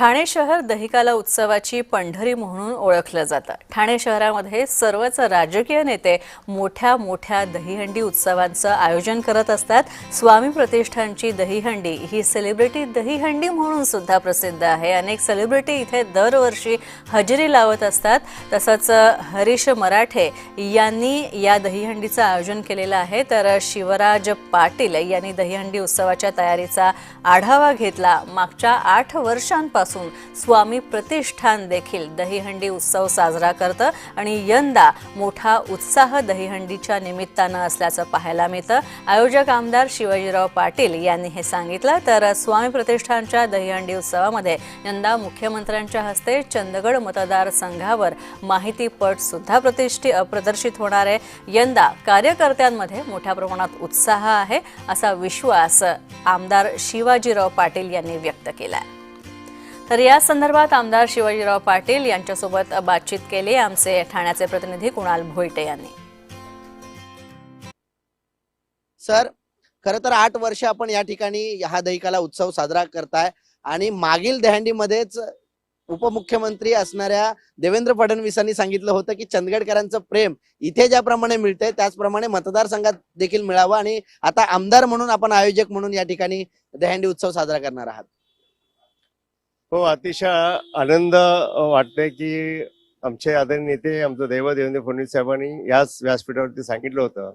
ठाणे शहर दहिकाला उत्सवाची पंढरी म्हणून ओळखलं जातं. ठाणे शहरामध्ये सर्वच राजकीय नेते मोठ्या मोठ्या दहीहंडी उत्सवांचं आयोजन करत असतात. स्वामी प्रतिष्ठानची दहीहंडी ही सेलिब्रिटी दहीहंडी म्हणून सुद्धा प्रसिद्ध आहे. अनेक सेलिब्रिटी इथे दरवर्षी हजेरी लावत असतात. तसंच हरीश मराठे यांनी या दहीहंडीचं आयोजन केलेलं आहे. तर शिवराज पाटील यांनी दहीहंडी उत्सवाच्या तयारीचा आढावा घेतला. मागच्या आठ वर्षांपासून स्वामी प्रतिष्ठान देखील दहीहंडी उत्सव साजरा करतं आणि यंदा मोठा उत्साह दहीहंडीच्या निमित्तानं असल्याचं पाहायला मिळतं. आयोजक आमदार शिवाजीराव पाटील यांनी हे सांगितलं. तर स्वामी प्रतिष्ठानच्या दहीहंडी उत्सवामध्ये यंदा मुख्यमंत्र्यांच्या हस्ते चंदगड मतदारसंघावर माहितीपट सुद्धा प्रतिष्ठी प्रदर्शित होणार आहे. यंदा कार्यकर्त्यांमध्ये मोठ्या प्रमाणात उत्साह आहे असा विश्वास आमदार शिवाजीराव पाटील यांनी व्यक्त केला आहे तर या संदर्भात आमदार शिवाजीराव पाटील यांच्यासोबत बातचीत केली. आमचे ठाण्याचे प्रतिनिधी कुणाल भोईटे यांनी. सर खर तर आठ वर्ष आपण या ठिकाणी हा दहिकाला उत्सव साजरा करताय आणि मागील दहंडीमध्येच उपमुख्यमंत्री असणाऱ्या देवेंद्र फडणवीसांनी सांगितलं होतं की चंदगडकरांचं प्रेम इथे ज्याप्रमाणे मिळतंय त्याचप्रमाणे मतदारसंघात देखील मिळावं आणि आता आमदार म्हणून आपण आयोजक म्हणून या ठिकाणी दहंडी उत्सव साजरा करणार आहात. हो अतिशय आनंद वाटते की आमचे आदरणीय नेते आमचं दैव देवेंद्र फडणवीस साहेबांनी याच व्यासपीठावरती सांगितलं होतं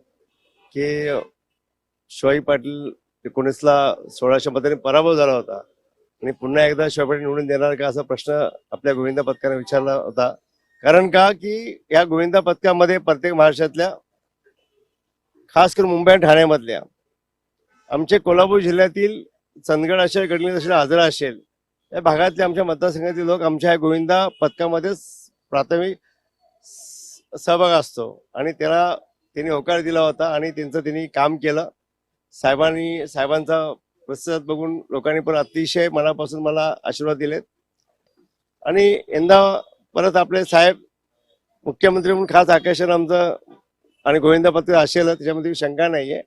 की शिवाजी पाटील एकोणीसला सोळाशे मतांनी पराभव झाला होता. आणि पुन्हा एकदा शिवाजी पाटील निवडून देणार का असा प्रश्न आपल्या गोविंदा पथकाने विचारला होता. कारण का? की या गोविंदा पथकामध्ये प्रत्येक महाराष्ट्रातल्या खास करून मुंबई आणि ठाण्यामधल्या आमचे कोल्हापूर जिल्ह्यातील चंदगड असेल गडलिंग असेल आजरा असेल या भागातले आमच्या मतदारसंघातील लोक आमच्या या गोविंदा पथकामध्येच प्राथमिक सहभाग असतो. आणि त्याला त्यांनी होकार दिला होता आणि त्यांचं त्यांनी काम केलं. साहेबांनी साहेबांचा प्रतिसाद बघून लोकांनी पण अतिशय मनापासून मला आशीर्वाद दिलेत. आणि यंदा परत आपले साहेब मुख्यमंत्री म्हणून खास आकर्षण आमचं आणि गोविंदा पत्र असेल त्याच्यामध्ये शंका नाही आहे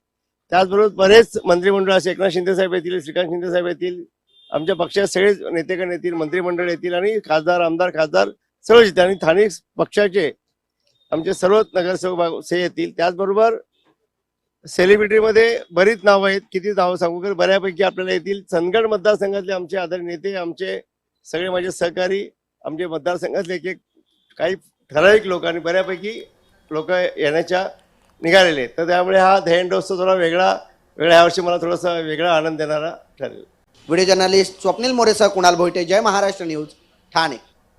त्याचबरोबर बरेच मंत्रिमंडळ असे एकनाथ शिंदे साहेब येतील श्रीकांत शिंदे साहेब येतील आमच्या पक्षात सगळेच नेतेगण येतील मंत्रिमंडळ येतील आणि खासदार आमदार खासदार सर्व येतील आणि स्थानिक पक्षाचे आमचे सर्वच नगरसेवक से येतील. त्याचबरोबर सेलिब्रिटीमध्ये बरीच नावं आहेत. किती नावं सांगू तर बऱ्यापैकी आपल्याला येतील. चंदगड मतदारसंघातले आमचे आदरणीय नेते आमचे सगळे माझे सहकारी आमचे मतदारसंघातले एक एक काही ठराविक लोक आणि बऱ्यापैकी लोक येण्याच्या निघालेले तर त्यामुळे हा ध्येयंडोत्सव थोडा वेगळा वेगळा यावर्षी मला थोडासा वेगळा आनंद देणारा ठरेल. व्हिडिओ जर्नलिस्ट स्वप्नील मोरेसह कुणाल भोईटे जय महाराष्ट्र न्यूज ठाणे